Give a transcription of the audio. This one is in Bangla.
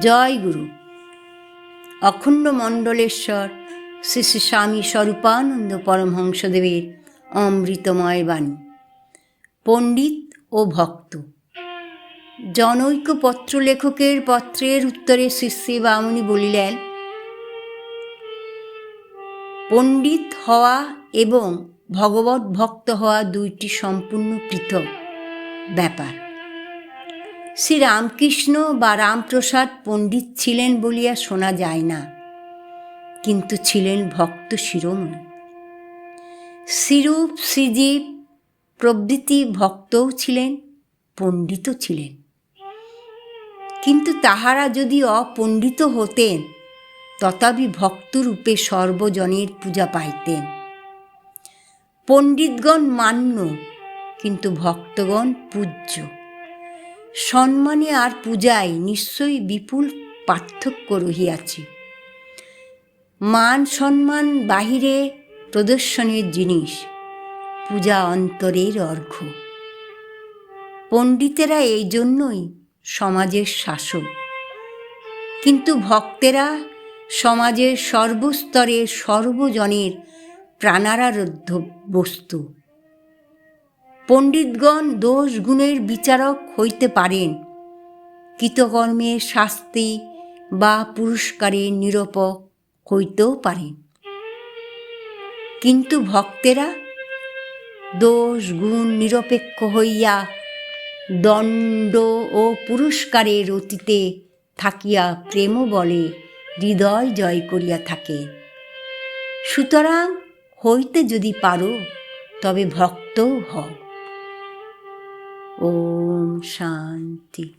জয় গুরু। অখণ্ড মণ্ডলেশ্বর শ্রী শ্রী স্বামী স্বরূপানন্দ পরমহংসদেবের অমৃতময় বাণী। পণ্ডিত ও ভক্ত। জনৈক পত্র লেখকের পত্রের উত্তরে শ্রী শ্রী বামুনি বলিলেন, পণ্ডিত হওয়া এবং ভগবত ভক্ত হওয়া দুইটি সম্পূর্ণ পৃথক ব্যাপার। শ্রী রামকৃষ্ণ বা রামপ্রসাদ পণ্ডিত ছিলেন বলিয়া শোনা যায় না, কিন্তু ছিলেন ভক্ত শিরোমণি। শ্রীরূপ শ্রীজীব প্রভৃতি ভক্তও ছিলেন, পণ্ডিতও ছিলেন। কিন্তু তাহারা যদি অপণ্ডিত হতেন, তথাপি ভক্তরূপে সর্বজনের পূজা পাইতেন। পণ্ডিতগণ মান্য, কিন্তু ভক্তগণ পূজ্য। সম্মানে আর পূজায় নিশ্চয়ই বিপুল পার্থক্য রহিয়াছে। মান সম্মান বাহিরে প্রদর্শনের জিনিস, পূজা অন্তরের অর্ঘ্য। পণ্ডিতেরা এই জন্যই সমাজের শাসক। কিন্তু ভক্তেরা সমাজের সর্বস্তরের সর্বজনের প্রাণারাধ্য বস্তু। পণ্ডিতগণ দোষ গুণের বিচারক হইতে পারেন। কৃতকর্মের শাস্তি বা পুরস্কারের নিরূপক হইতেও পারেন। কিন্তু ভক্তেরা দোষ গুণ নিরপেক্ষ হইয়া দণ্ড ও পুরস্কারের অতীতে থাকিয়া প্রেম বলে হৃদয় জয় করিয়া থাকে। সুতরাং হইতে যদি পারো, তবে ভক্তও হও। Om Shanti。